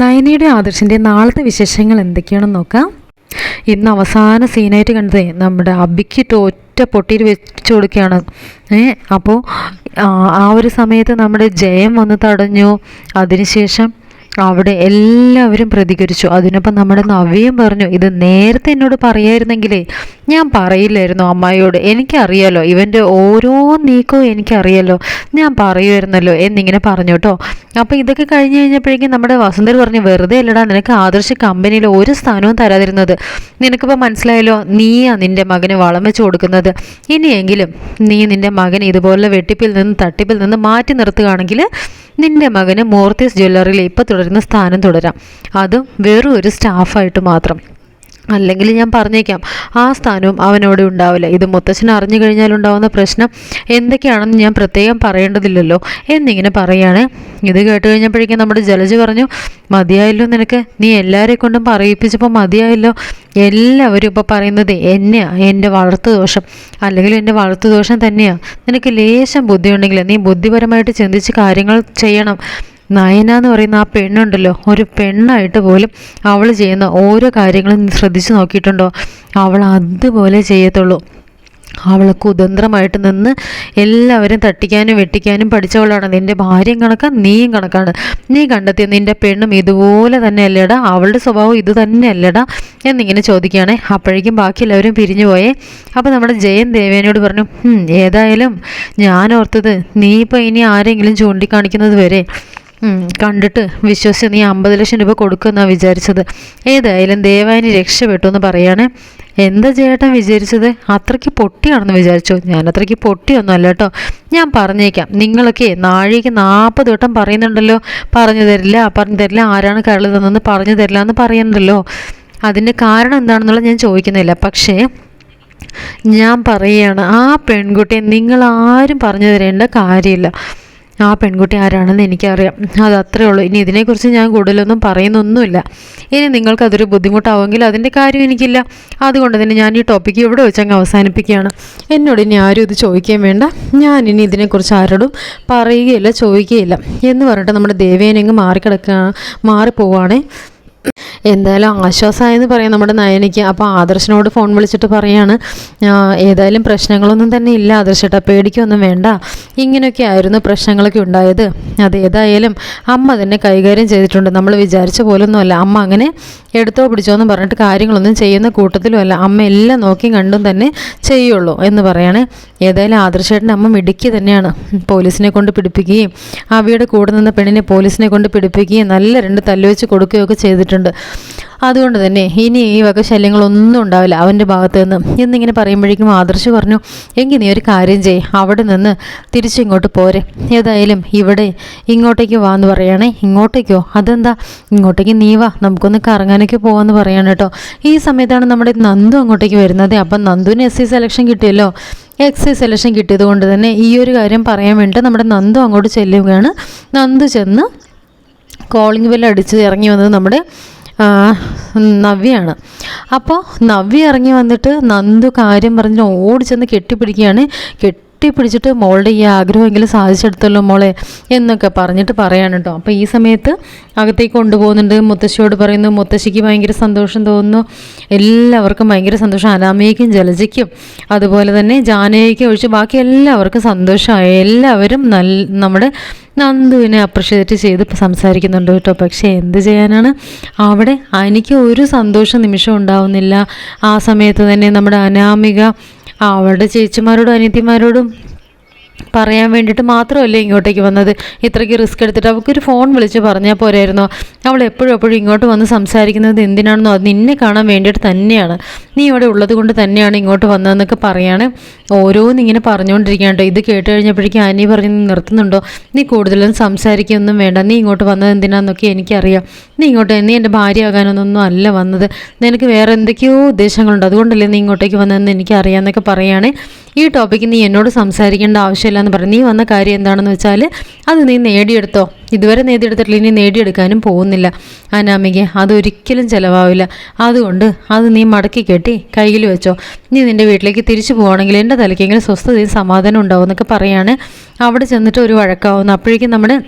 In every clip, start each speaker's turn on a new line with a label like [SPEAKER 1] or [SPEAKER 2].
[SPEAKER 1] നയനയുടെ ആദർശിന്റെ നാളത്തെ വിശേഷങ്ങൾ എന്തൊക്കെയാണെന്ന് നോക്കാം. ഇന്ന് അവസാന സീനായിട്ട് കണ്ടതേ നമ്മുടെ അബിക്ക് ഒറ്റ പൊട്ടിയിൽ വെച്ച് കൊടുക്കുകയാണ്. ഏ അപ്പോൾ ആ ഒരു സമയത്ത് നമ്മുടെ ജയം വന്ന് തടഞ്ഞു. അതിനുശേഷം അവിടെ എല്ലാവരും പ്രതികരിച്ചു. അതിനൊപ്പം നമ്മുടെ നവ്യം പറഞ്ഞു ഇത് നേരത്തെ എന്നോട് പറയായിരുന്നെങ്കിലേ ഞാൻ പറയില്ലായിരുന്നു അമ്മായിയോട്. എനിക്കറിയാലോ ഇവന്റെ ഓരോ നീക്കവും എനിക്കറിയാലോ. ഞാൻ പറയുമായിരുന്നല്ലോ എന്നിങ്ങനെ പറഞ്ഞു കേട്ടോ. അപ്പോൾ ഇതൊക്കെ കഴിഞ്ഞു കഴിഞ്ഞപ്പോഴേക്കും നമ്മുടെ വസന്തർ പറഞ്ഞു വെറുതെ അല്ലടാ നിനക്ക് ആദർശ കമ്പനിയിൽ ഒരു സ്ഥാനവും തരാതിരുന്നത്. നിനക്കിപ്പോൾ മനസ്സിലായല്ലോ നീയാ നിന്റെ മകന് വളം വെച്ച് കൊടുക്കുന്നത്. ഇനിയെങ്കിലും നീ നിന്റെ മകൻ ഇതുപോലെ വെട്ടിപ്പിൽ നിന്ന് തട്ടിപ്പിൽ നിന്ന് മാറ്റി നിർത്തുകയാണെങ്കിൽ നിന്റെ മകന് മോർത്തീസ് ജ്വല്ലറിയിൽ ഇപ്പോൾ തുടരുന്ന സ്ഥാനം തുടരാം. അതും വെറും ഒരു സ്റ്റാഫായിട്ട് മാത്രം. അല്ലെങ്കിൽ ഞാൻ പറഞ്ഞേക്കാം ആ സ്ഥാനവും അവനോട് ഉണ്ടാവില്ല. ഇത് മുത്തച്ഛൻ അറിഞ്ഞു കഴിഞ്ഞാൽ ഉണ്ടാവുന്ന പ്രശ്നം എന്തൊക്കെയാണെന്ന് ഞാൻ പ്രത്യേകം പറയേണ്ടതില്ലല്ലോ എന്നിങ്ങനെ പറയാണ് ഇത് കേട്ട് കഴിഞ്ഞപ്പോഴേക്കും നമ്മുടെ ജലജ് പറഞ്ഞു മതിയായല്ലോ നിനക്ക്. നീ എല്ലാവരെ കൊണ്ടും പറയിപ്പിച്ചപ്പോൾ മതിയായല്ലോ. എല്ലാവരും ഇപ്പോൾ പറയുന്നത് എന്നെയാ. എന്റെ വളർത്തു ദോഷം അല്ലെങ്കിൽ എന്റെ വളർത്തു ദോഷം തന്നെയാണ് നിനക്ക് ലേശം ബുദ്ധിയുണ്ടെങ്കിൽ നീ ബുദ്ധിപരമായിട്ട് ചിന്തിച്ച് കാര്യങ്ങൾ ചെയ്യണം. നയന എന്ന് പറയുന്ന ആ പെണ്ണുണ്ടല്ലോ ഒരു പെണ്ണായിട്ട് പോലും അവൾ ചെയ്യുന്ന ഓരോ കാര്യങ്ങളും ശ്രദ്ധിച്ചു നോക്കിയിട്ടുണ്ടോ? അവൾ അതുപോലെ ചെയ്യത്തുള്ളൂ. അവൾ കുതന്ത്രമായിട്ട് നിന്ന് എല്ലാവരും തട്ടിക്കാനും വെട്ടിക്കാനും പഠിച്ചവളാണ്. നിന്റെ ഭാര്യയും കണക്കാണ് നീയും കണക്കാണ്. നീ കണ്ടെത്തിയ നിന്റെ പെണ്ണും ഇതുപോലെ തന്നെ അവളുടെ സ്വഭാവം ഇത് തന്നെ അല്ലേടാ എന്നിങ്ങനെ ചോദിക്കുകയാണെ. അപ്പോഴേക്കും ബാക്കി എല്ലാവരും പിരിഞ്ഞു പോയേ. അപ്പോൾ നമ്മുടെ ജയൻ ദേവേനോട് പറഞ്ഞു ഏതായാലും ഞാൻ ഓർത്തത് നീ ഇപ്പോൾ ഇനി ആരെങ്കിലും ചൂണ്ടിക്കാണിക്കുന്നത് വരെ കണ്ടിട്ട് വിശ്വസിച്ച് നീ അമ്പത് ലക്ഷം രൂപ കൊടുക്കുമെന്നാണ് വിചാരിച്ചത്. ഏതായാലും ദേവാനി രക്ഷപ്പെട്ടു എന്ന് പറയാണ്. എന്താ ചേട്ടൻ വിചാരിച്ചത്? അത്രയ്ക്ക് പൊട്ടിയാണെന്ന് വിചാരിച്ചു? ഞാൻ അത്രയ്ക്ക് പൊട്ടിയൊന്നും അല്ല കേട്ടോ. ഞാൻ പറഞ്ഞേക്കാം. നിങ്ങളൊക്കെ നാഴിക നാൽപ്പത് വട്ടം പറയുന്നുണ്ടല്ലോ. പറഞ്ഞു തരില്ല പറഞ്ഞു തരില്ല ആരാണ് കരൾ തന്നെന്ന് പറഞ്ഞു തരില്ല എന്ന് പറയുന്നുണ്ടല്ലോ. അതിന്റെ കാരണം എന്താണെന്നുള്ളത് ഞാൻ ചോദിക്കുന്നില്ല. പക്ഷേ ഞാൻ പറയുകയാണ് ആ പെൺകുട്ടിയെ നിങ്ങളാരും പറഞ്ഞു തരേണ്ട കാര്യമില്ല. ആ പെൺകുട്ടി ആരാണെന്ന് എനിക്കറിയാം. അത് അത്രേ ഉള്ളൂ. ഇനി ഇതിനെക്കുറിച്ച് ഞാൻ കൂടുതലൊന്നും പറയുന്നൊന്നുമില്ല. ഇനി നിങ്ങൾക്കതൊരു ബുദ്ധിമുട്ടാവുമെങ്കിൽ അതിന്റെ കാര്യം എനിക്കില്ല. അതുകൊണ്ട് തന്നെ ഞാൻ ഈ ടോപ്പിക്ക് ഇവിടെ വെച്ച് അങ്ങ് അവസാനിപ്പിക്കുകയാണ്. എന്നോട് ഇനി ആരും ഇത് ചോദിക്കുകയും വേണ്ട. ഞാൻ ഇനി ഇതിനെക്കുറിച്ച് ആരോടും പറയുകയില്ല ചോദിക്കുകയില്ല. എന്ന് പറഞ്ഞിട്ട് നമ്മുടെ ദേവേനെങ്ങ് മാറിക്കിടക്കുക മാറിപ്പോവാണേ. എന്തായാലും ആശ്വാസമായെന്ന് പറയാം നമ്മുടെ നയനയ്ക്ക്. അപ്പോൾ ആദർശനോട് ഫോൺ വിളിച്ചിട്ട് പറയാണ് ഏതായാലും പ്രശ്നങ്ങളൊന്നും തന്നെ ഇല്ല ആദർശേട്ടാ പേടിക്കൊന്നും വേണ്ട. ഇങ്ങനെയൊക്കെ ആയിരുന്നു പ്രശ്നങ്ങളൊക്കെ ഉണ്ടായത്. അത് ഏതായാലും അമ്മ തന്നെ കൈകാര്യം ചെയ്തിട്ടുണ്ട്. നമ്മൾ വിചാരിച്ച പോലൊന്നുമല്ല അമ്മ അങ്ങനെ എടുത്തോ പിടിച്ചോ എന്ന് പറഞ്ഞിട്ട് കാര്യങ്ങളൊന്നും ചെയ്യുന്ന കൂട്ടത്തിലുമല്ല അമ്മ എല്ലാം നോക്കി കണ്ടും തന്നെ ചെയ്യുള്ളൂ എന്ന് പറയണേ. ഏതായാലും ആദർശേട്ടന്റെ അമ്മ മിടുക്കി തന്നെയാണ്. പോലീസിനെ കൊണ്ട് പിടിപ്പിക്കുകയും അവയുടെ കൂടെ നിന്ന പെണ്ണിനെ പോലീസിനെ കൊണ്ട് പിടിപ്പിക്കുകയും നല്ല രണ്ട് തല്ലുവെച്ച് കൊടുക്കുകയൊക്കെ ചെയ്തിട്ടുണ്ട്. അതുകൊണ്ട് തന്നെ ഇനി ഈ വക ശല്യങ്ങളൊന്നും ഉണ്ടാവില്ല അവന്റെ ഭാഗത്തു നിന്ന്. എന്നിങ്ങനെ പറയുമ്പോഴേക്കും ആദർശ് പറഞ്ഞു എങ്കിൽ നീ ഒരു കാര്യം ചെയ് അവിടെ നിന്ന് തിരിച്ചിങ്ങോട്ട് പോരെ. ഏതായാലും ഇവിടെ ഇങ്ങോട്ടേക്ക് വാ എന്ന് പറയണേ. ഇങ്ങോട്ടേക്കോ? അതെന്താ? ഇങ്ങോട്ടേക്ക് നീ വാ നമുക്കൊന്ന് കറങ്ങാനൊക്കെ പോകാമെന്ന് പറയാണ് കേട്ടോ. ഈ സമയത്താണ് നമ്മുടെ നന്ദു അങ്ങോട്ടേക്ക് വരുന്നത്. അപ്പം നന്ദുവിന് എസ് സി സെലക്ഷൻ കിട്ടിയല്ലോ. എക്സ് സെലക്ഷൻ കിട്ടിയത് കൊണ്ട് തന്നെ ഈ ഒരു കാര്യം പറയാൻ വേണ്ടിയിട്ട് നമ്മുടെ നന്ദു അങ്ങോട്ട് ചെല്ലുകയാണ്. നന്ദു ചെന്ന് കോളിംഗ് ബെല്ല് അടിച്ച് ഇറങ്ങി വന്നത് നമ്മുടെ നവ്യാണ്. അപ്പോൾ നവ്യ ഇറങ്ങി വന്നിട്ട് നന്ദു കാര്യം പറഞ്ഞ് ഓടിച്ചെന്ന് കെട്ടിപ്പിടിക്കുകയാണ്. കെട്ടി കെട്ടിപ്പിടിച്ചിട്ട് മോളുടെ ഈ ആഗ്രഹമെങ്കിലും സാധിച്ചെടുത്തല്ലോ മോളെ എന്നൊക്കെ പറഞ്ഞിട്ട് പറയാണ് കേട്ടോ അപ്പോൾ ഈ സമയത്ത് അകത്തേക്ക് കൊണ്ടുപോകുന്നുണ്ട്. മുത്തശ്ശിയോട് പറയുന്നു മുത്തശ്ശിക്ക് ഭയങ്കര സന്തോഷം തോന്നുന്നു. എല്ലാവർക്കും ഭയങ്കര സന്തോഷം. അനാമയ്ക്കും ജലജയ്ക്കും അതുപോലെ തന്നെ ജാനയ്ക്കും ഒഴിച്ച് ബാക്കി എല്ലാവർക്കും സന്തോഷമായി. എല്ലാവരും നല്ല നമ്മുടെ നന്ദുവിനെ അപ്രിഷ്യേറ്റ് ചെയ്ത് സംസാരിക്കുന്നുണ്ട് കേട്ടോ. പക്ഷേ എന്ത് ചെയ്യാനാണ്? അവിടെ എനിക്ക് ഒരു സന്തോഷ നിമിഷം ഉണ്ടാവുന്നില്ല. ആ സമയത്ത് തന്നെ നമ്മുടെ അനാമിക അവളുടെ ചേച്ചിമാരോടും അനിയത്തിമാരോടും പറയാൻ വേണ്ടിയിട്ട് മാത്രമല്ലേ ഇങ്ങോട്ടേക്ക് വന്നത്? ഇത്രയ്ക്ക് റിസ്ക് എടുത്തിട്ട് അവൾക്കൊരു ഫോൺ വിളിച്ച് പറഞ്ഞാൽ പോരായിരുന്നോ? അവൾ എപ്പോഴും എപ്പോഴും ഇങ്ങോട്ട് വന്ന് സംസാരിക്കുന്നത് എന്തിനാണെന്നോ? അത് നിന്നെ കാണാൻ വേണ്ടിയിട്ട് തന്നെയാണ്. നീ ഇവിടെ ഉള്ളത് കൊണ്ട് തന്നെയാണ് ഇങ്ങോട്ട് വന്നതെന്നൊക്കെ പറയാണ്. ഓരോന്നിങ്ങനെ പറഞ്ഞുകൊണ്ടിരിക്കുകയാണ് ഇത് കേട്ട് കഴിഞ്ഞപ്പോഴേക്കും അനി പറഞ്ഞ് നിർത്തുന്നുണ്ടോ? നീ കൂടുതലും സംസാരിക്കൊന്നും വേണ്ട. നീ ഇങ്ങോട്ട് വന്നത് എന്തിനാണെന്നൊക്കെ എനിക്കറിയാം. നീ ഇങ്ങോട്ട് നീ എന്റെ ഭാര്യ ആകാനൊന്നും അല്ല വന്നത്. നിനക്ക് വേറെ എന്തൊക്കെയോ ഉദ്ദേശങ്ങളുണ്ട്. അതുകൊണ്ടല്ലേ നീ ഇങ്ങോട്ടേക്ക് വന്നതെന്ന് എനിക്കറിയാമെന്നൊക്കെ പറയുകയാണ് ഈ ടോപ്പിക്ക് നീ എന്നോട് സംസാരിക്കേണ്ട ആവശ്യമില്ല എന്ന് പറഞ്ഞു. നീ വന്ന കാര്യം എന്താണെന്ന് വെച്ചാൽ അത് നീ നേടിയെടുത്തോ. ഇതുവരെ നേടിയെടുത്തിട്ടില്ല ഇനി നേടിയെടുക്കാനും പോകുന്നില്ല. അനാമിക അതൊരിക്കലും ചിലവാവില്ല. അതുകൊണ്ട് അത് നീ മടക്കി കെട്ടി കയ്യിൽ വെച്ചോ. നീ നിന്റെ വീട്ടിലേക്ക് തിരിച്ചു പോവുകയാണെങ്കിൽ എന്റെ തലയ്ക്കെങ്കിലും സ്വസ്ഥതയും സമാധാനം ഉണ്ടാവും എന്നൊക്കെ പറയാണ്. അവിടെ ചെന്നിട്ട് ഒരു വഴക്കാവുന്നു. അപ്പോഴേക്കും നമ്മുടെ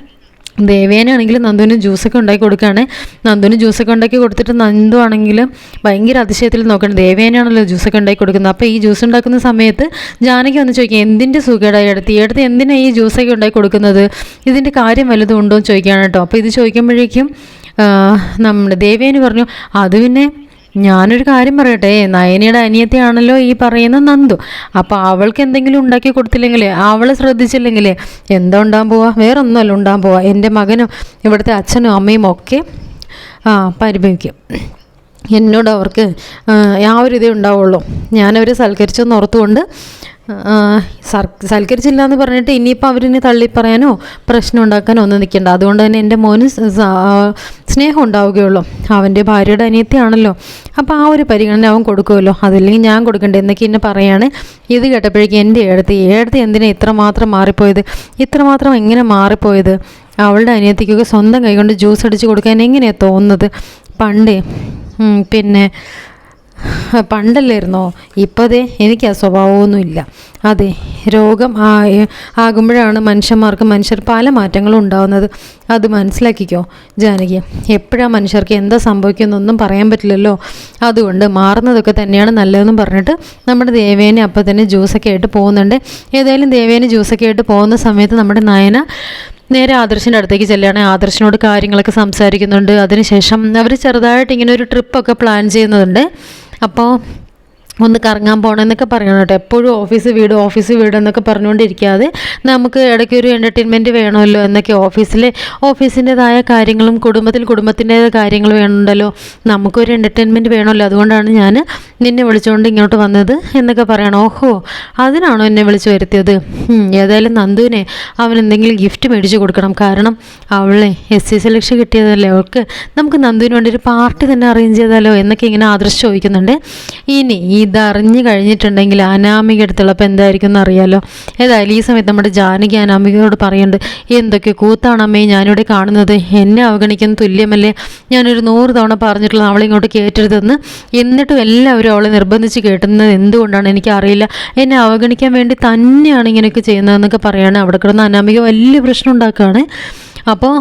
[SPEAKER 1] ദേവേനാണെങ്കിൽ നന്ദുവിന് ജ്യൂസൊക്കെ ഉണ്ടാക്കി കൊടുക്കുകയാണ്. നന്ദുവിന് ജ്യൂസൊക്കെ ഉണ്ടാക്കി കൊടുത്തിട്ട് നന്ദു ആണെങ്കിൽ ഭയങ്കര അതിശയത്തിൽ നോക്കണം ദേവേനാണല്ലോ ജ്യൂസൊക്കെ ഉണ്ടാക്കി കൊടുക്കുന്നത്. അപ്പോൾ ഈ ജ്യൂസ് ഉണ്ടാക്കുന്ന സമയത്ത് ജാനകി വന്ന് ചോദിക്കുക എന്തിന്റെ സുഖേടായി എടുത്ത് അടുത്ത്? എന്തിനാണ് ഈ ജ്യൂസൊക്കെ ഉണ്ടാക്കി കൊടുക്കുന്നത്? ഇതിന്റെ കാര്യം വല്ലതും ഉണ്ടോ എന്ന് ചോദിക്കുകയാണ് കേട്ടോ. അപ്പോൾ ഇത് ചോദിക്കുമ്പോഴേക്കും നമ്മുടെ ദേവേന് പറഞ്ഞു അത് പിന്നെ ഞാനൊരു കാര്യം പറയട്ടെ നയനയുടെ അനിയത്തിയാണല്ലോ ഈ പറയുന്ന നന്ദു. അപ്പോൾ അവൾക്ക് എന്തെങ്കിലും ഉണ്ടാക്കി കൊടുത്തില്ലെങ്കിൽ അവൾ ശ്രദ്ധിച്ചില്ലെങ്കിൽ എന്താ ഉണ്ടാകാൻ പോവാ? വേറെ ഒന്നുമല്ല ഉണ്ടാകാൻ പോവാ. എന്റെ മകനും ഇവിടുത്തെ അച്ഛനും അമ്മയും ഒക്കെ ആ പരിഭവിക്കും. എന്നോട് അവർക്ക് ആ, ഒരു ഇതേ ഉണ്ടാവുള്ളൂ. ഞാനവരെ സൽക്കരിച്ചെന്ന് ഓർത്തുകൊണ്ട് സൽക്കരിച്ചില്ല എന്ന് പറഞ്ഞിട്ട് ഇനിയിപ്പോൾ അവരിനെ തള്ളി പറയാനോ പ്രശ്നം ഉണ്ടാക്കാനോ ഒന്നും നിൽക്കണ്ട അതുകൊണ്ട് തന്നെ എന്റെ മോന് സ്നേഹം ഉണ്ടാവുകയുള്ളൂ. അവന്റെ ഭാര്യയുടെ അനിയത്തിയാണല്ലോ. അപ്പോൾ ആ ഒരു പരിഗണന അവൻ കൊടുക്കുമല്ലോ. അതില്ലെങ്കിൽ ഞാൻ കൊടുക്കണ്ടേ? എന്നൊക്കെ എന്നെ പറയാണ്. ഇത് കേട്ടപ്പോഴേക്കും എന്റെ ഏടത്തി ഏടത്തി എന്തിനാ ഇത്രമാത്രം മാറിപ്പോയത്? ഇത്രമാത്രം എങ്ങനെ മാറിപ്പോയത്? അവളുടെ അനിയത്തിക്കൊക്കെ സ്വന്തം കൈകൊണ്ട് ജ്യൂസ് അടിച്ച് കൊടുക്കാൻ എങ്ങനെയാണ് തോന്നുന്നത്? പണ്ടേ പിന്നെ പണ്ടല്ലായിരുന്നോ? ഇപ്പതേ എനിക്ക് ആ സ്വഭാവമൊന്നുമില്ല. അതെ രോഗം ആകുമ്പോഴാണ് മനുഷ്യന്മാർക്ക് മനുഷ്യർ പല മാറ്റങ്ങളും ഉണ്ടാകുന്നത് അത് മനസ്സിലാക്കിക്കോ ജാനകി. എപ്പോഴാണ് മനുഷ്യർക്ക് എന്താ സംഭവിക്കുന്നൊന്നും പറയാൻ പറ്റില്ലല്ലോ. അതുകൊണ്ട് മാറുന്നതൊക്കെ തന്നെയാണ് നല്ലതെന്ന് പറഞ്ഞിട്ട് നമ്മുടെ ദേവേനെ അപ്പം തന്നെ ജ്യൂസൊക്കെ ആയിട്ട് പോകുന്നുണ്ട്. ഏതായാലും ദേവേനെ ജ്യൂസൊക്കെ ആയിട്ട് പോകുന്ന സമയത്ത് നമ്മുടെ നയന നേരെ ആദർശിന്റെ അടുത്തേക്ക് ചെല്ലുകയാണ്. ആദർശിനോട് കാര്യങ്ങളൊക്കെ സംസാരിക്കുന്നുണ്ട്. അതിനുശേഷം അവർ ചെറുതായിട്ട് ഇങ്ങനെ ഒരു ട്രിപ്പൊക്കെ പ്ലാൻ ചെയ്യുന്നുണ്ട്. അപ്പോൾ ഒന്ന് കറങ്ങാൻ പോകണമെന്നൊക്കെ പറയണം കേട്ടോ. എപ്പോഴും ഓഫീസ് വീട് ഓഫീസ് വീട് എന്നൊക്കെ പറഞ്ഞുകൊണ്ടിരിക്കാതെ നമുക്ക് ഇടയ്ക്ക് ഒരു എന്റർടൈൻമെന്റ് വേണമല്ലോ എന്നൊക്കെ ഓഫീസിലെ ഓഫീസിന്റെതായ കാര്യങ്ങളും കുടുംബത്തിൽ കുടുംബത്തിന്റെതായ കാര്യങ്ങൾ വേണമല്ലോ നമുക്കൊരു എന്റർടൈൻമെന്റ് വേണമല്ലോ. അതുകൊണ്ടാണ് ഞാൻ നിന്നെ വിളിച്ചുകൊണ്ട് ഇങ്ങോട്ട് വന്നത് എന്നൊക്കെ പറയണം. ഓഹോ അതിനാണോ എന്നെ വിളിച്ചു വരുത്തിയത്? ഏതായാലും നന്ദുവിനെ അവൻ എന്തെങ്കിലും ഗിഫ്റ്റ് മേടിച്ചു കൊടുക്കണം. കാരണം അവളെ എസ് സി സെലക്ഷൻ കിട്ടിയതല്ലേ? അവൾക്ക് നമുക്ക് നന്ദുവിന് വേണ്ടി ഒരു പാർട്ടി തന്നെ അറേഞ്ച് ചെയ്താലോ എന്നൊക്കെ ഇങ്ങനെ ആദർശ് ചോദിക്കുന്നുണ്ട്. ഇനി ഇതറിഞ്ഞു കഴിഞ്ഞിട്ടുണ്ടെങ്കിൽ അനാമിക അടുത്തുള്ളപ്പോൾ എന്തായിരിക്കും എന്ന് അറിയാലോ. ഏതായാലും ഈ സമയത്ത് നമ്മുടെ ജാനകി അനാമികയോട് പറയുന്നുണ്ട് എന്തൊക്കെ കൂത്താണമ്മേ ഞാനിവിടെ കാണുന്നത്? എന്നെ അവഗണിക്കുന്ന തുല്യമല്ലേ? ഞാനൊരു നൂറ് തവണ പറഞ്ഞിട്ടുള്ള അവളെ ഇങ്ങോട്ട് കയറ്റരുതെന്ന് എന്നിട്ടും എല്ലാവരും അവളെ നിർബന്ധിച്ച് കേട്ടുന്നത് എന്തുകൊണ്ടാണ് എനിക്കറിയില്ല. എന്നെ അവഗണിക്കാൻ വേണ്ടി തന്നെയാണ് ഇങ്ങനെയൊക്കെ ചെയ്യുന്നതെന്നൊക്കെ പറയുകയാണ് അവിടെ കിടന്ന് അനാമിക വലിയ പ്രശ്നം ഉണ്ടാക്കുകയാണ്. അപ്പോൾ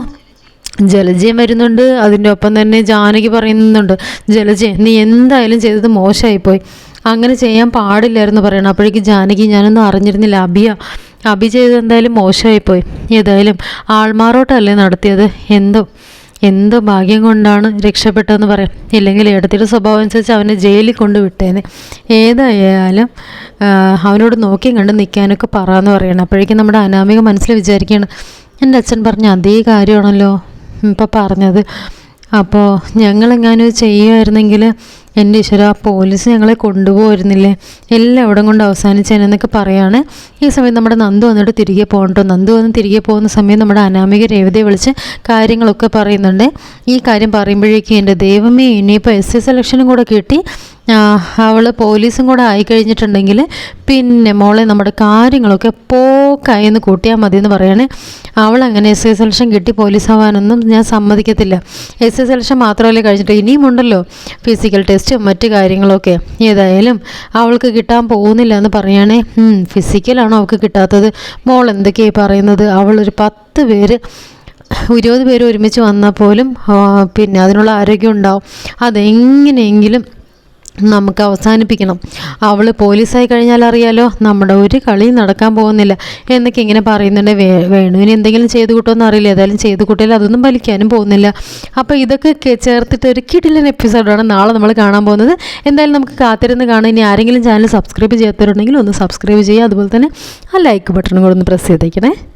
[SPEAKER 1] ജലജയം വരുന്നുണ്ട്. അതിന്റെ ഒപ്പം തന്നെ ജാനകി പറയുന്നുണ്ട് ജലജയം നീ എന്തായാലും ചെയ്തത് മോശമായിപ്പോയി. അങ്ങനെ ചെയ്യാൻ പാടില്ലായിരുന്നു പറയണം. അപ്പോഴേക്കും ജാനകി ഞാനൊന്നും അറിഞ്ഞിരുന്നില്ല. അബിയ അബി ചെയ്തത് എന്തായാലും മോശമായിപ്പോയി. ഏതായാലും ആൾമാറോട്ടല്ലേ നടത്തിയത്? എന്തോ എന്തോ ഭാഗ്യം കൊണ്ടാണ് രക്ഷപ്പെട്ടതെന്ന് പറയാം. ഇല്ലെങ്കിൽ എടുത്തിട്ട് സ്വഭാവം അനുസരിച്ച് അവനെ ജയിലിൽ കൊണ്ട് വിട്ടേനെ ഏതായാലും അവനോട് നോക്കി കണ്ട് നിൽക്കാനൊക്കെ പറയാന്ന് പറയണം. അപ്പോഴേക്കും നമ്മുടെ അനാമിക മനസ്സിൽ വിചാരിക്കുകയാണ് എന്റെ അച്ഛൻ പറഞ്ഞ അതേ കാര്യമാണല്ലോ. ഇപ്പം പറഞ്ഞത്. അപ്പോൾ ഞങ്ങളെങ്ങാനും ചെയ്യുമായിരുന്നെങ്കിൽ എന്റെ ഈശ്വര പോലീസ് ഞങ്ങളെ കൊണ്ടുപോയിരുന്നില്ലേ? എല്ലാം എവിടെ കൊണ്ട് അവസാനിച്ചതിനെന്നൊക്കെ പറയാണ്. ഈ സമയം നമ്മുടെ നന്ദു വന്നിട്ട് തിരികെ പോകണ്ടോ നന്ദു വന്ന് തിരികെ പോകുന്ന സമയം നമ്മുടെ അനാമിക രേവതയെ വിളിച്ച് കാര്യങ്ങളൊക്കെ പറയുന്നുണ്ട്. ഈ കാര്യം പറയുമ്പോഴേക്കും എന്റെ ദൈവമേ ഇനിയിപ്പോൾ എസ് സി സെലക്ഷനും കൂടെ കിട്ടി. അവൾ പോലീസും കൂടെ ആയി കഴിഞ്ഞിട്ടുണ്ടെങ്കിൽ പിന്നെ മോളെ നമ്മുടെ കാര്യങ്ങളൊക്കെ പോക്കായെന്ന് കൂട്ടിയാൽ മതി എന്ന് പറയണേ. അവൾ അങ്ങനെ എസ് എസ് എൽഷൻ കിട്ടി പോലീസ് ആവാനൊന്നും ഞാൻ സമ്മതിക്കത്തില്ല. എസ് എസ് എൽഷൻ മാത്രമല്ലേ കഴിഞ്ഞിട്ട് ഇനിയും ഉണ്ടല്ലോ. ഫിസിക്കൽ ടെസ്റ്റും മറ്റു കാര്യങ്ങളൊക്കെ. ഏതായാലും അവൾക്ക് കിട്ടാൻ പോകുന്നില്ല എന്ന് പറയുകയാണേ ഫിസിക്കലാണോ അവൾക്ക് കിട്ടാത്തത്? മോൾ എന്തൊക്കെയായി പറയുന്നത്? അവളൊരു പത്ത് പേര് ഇരുപത് പേര് ഒരുമിച്ച് വന്നാൽ പോലും പിന്നെ അതിനുള്ള ആരോഗ്യം ഉണ്ടാവും. അതെങ്ങനെയെങ്കിലും നമുക്ക് അവസാനിപ്പിക്കണം. അവൾ പോലീസായി കഴിഞ്ഞാൽ അറിയാലോ നമ്മുടെ ഒരു കളി നടക്കാൻ പോകുന്നില്ല. എന്നൊക്കെ ഇങ്ങനെ പറയുന്നുണ്ട് വേ വേണുവിന് എന്തെങ്കിലും ചെയ്തു കൂട്ടുമെന്ന് അറിയില്ല. ഏതായാലും ചെയ്ത് കൂട്ടിയാൽ അതൊന്നും വലിക്കാനും പോകുന്നില്ല. അപ്പോൾ ഇതൊക്കെ ചേർത്തിട്ട് ഒരു കിടിലൻ എപ്പിസോഡാണ് നാളെ നമ്മൾ കാണാൻ പോകുന്നത്. എന്തായാലും നമുക്ക് കാത്തിരുന്ന് കാണാൻ ഇനി ആരെങ്കിലും ചാനൽ സബ്സ്ക്രൈബ് ചെയ്യാത്തവരുണ്ടെങ്കിൽ ഒന്ന് സബ്സ്ക്രൈബ് ചെയ്യുക. അതുപോലെ തന്നെ ആ ലൈക്ക് ബട്ടണും കൂടെ ഒന്ന് പ്രസ് ചെയ്തേക്കണേ.